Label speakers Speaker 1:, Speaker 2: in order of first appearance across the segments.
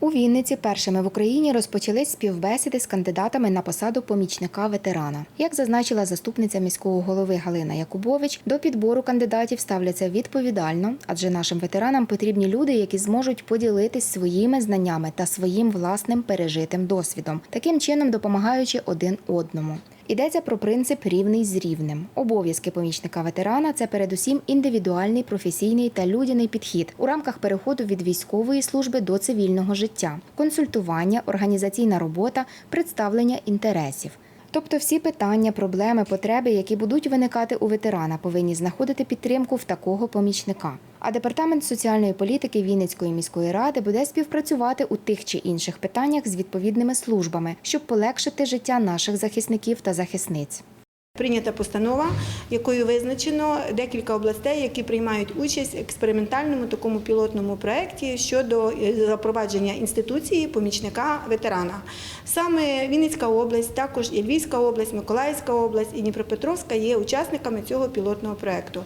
Speaker 1: У Вінниці першими в Україні розпочались співбесіди з кандидатами на посаду помічника ветерана. Як зазначила заступниця міського голови Галина Якубович, до підбору кандидатів ставляться відповідально, адже нашим ветеранам потрібні люди, які зможуть поділитись своїми знаннями та своїм власним пережитим досвідом, таким чином допомагаючи один одному. Йдеться про принцип рівний з рівнем. Обов'язки помічника ветерана це передусім індивідуальний, професійний та людяний підхід у рамках переходу від військової служби до цивільного життя, консультування, організаційна робота, представлення інтересів. Тобто всі питання, проблеми, потреби, які будуть виникати у ветерана, повинні знаходити підтримку в такого помічника. А департамент соціальної політики Вінницької міської ради буде співпрацювати у тих чи інших питаннях з відповідними службами, щоб полегшити життя наших захисників та захисниць.
Speaker 2: Прийнята постанова, якою визначено декілька областей, які приймають участь в експериментальному такому пілотному проєкті щодо е, запровадження інституції помічника ветерана. Саме Вінницька область, також і Львівська область, Миколаївська область і Дніпропетровська є учасниками цього пілотного проєкту.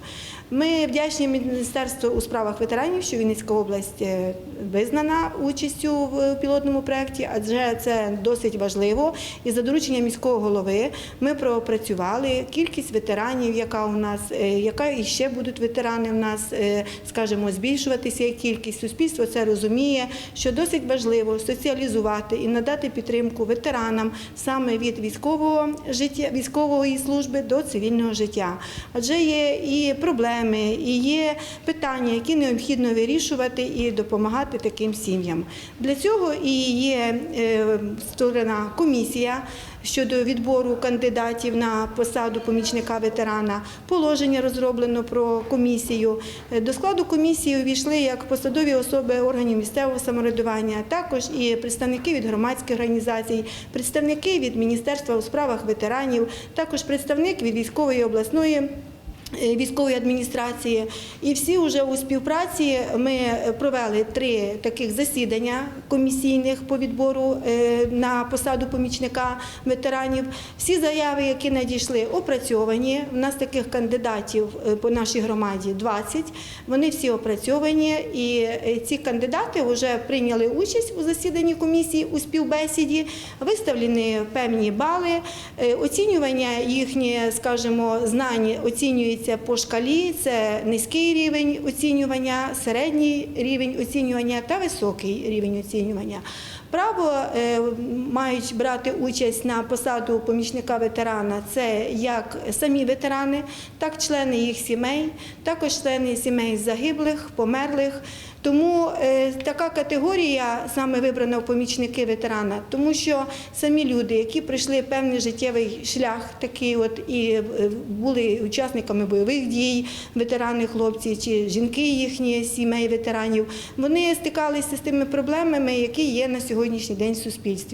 Speaker 2: Ми вдячні Міністерству у справах ветеранів, що Вінницька область е, визнана участю в пілотному проєкті, адже це досить важливо. І за дорученням міського голови ми пропрацювали кількість ветеранів, яка у нас, е, яка і ще будуть ветерани в нас, е, скажімо, збільшуватися кількість. Суспільство це розуміє, що досить важливо соціалізувати і надати підтримку ветеранам саме від військового життя, військової служби до цивільного життя. Адже є і проблеми, і є питання, які необхідно вирішувати і допомагати таким сім'ям. Для цього і є е, створена комісія щодо відбору кандидатів на посаду помічника ветерана. Положення розроблено про комісію. До складу комісії увійшли як посадові особи органів місцевого самоврядування, також і представники від громадських організацій, представники від Міністерства у справах ветеранів, також представник від військової обласної. Е, Військової адміністрації, і всі вже у співпраці ми провели три таких засідання комісійних по відбору е, на посаду помічника ветеранів. Всі заяви, які надійшли, опрацьовані. У нас таких кандидатів е, по нашій громаді 20. Вони всі опрацьовані, і ці кандидати вже прийняли участь у засіданні комісії у співбесіді, виставлені певні бали. Оцінювання їхнє, скажімо, знань оцінюється по шкалі. Це низький рівень оцінювання, середній рівень оцінювання та високий рівень оцінювання. Право е, мають брати участь на посаду помічника ветерана. Це як самі ветерани, так члени їх сімей, також члени сімей загиблих, померлих. Тому е, така категорія саме вибрана в помічники ветерана, тому що самі люди, які пройшли певний життєвий шлях, такий от і е, були учасниками бойових дій, ветерани, хлопці чи жінки їхні сімей ветеранів, вони стикалися з тими проблемами, які є на сьогоднішній день в суспільстві.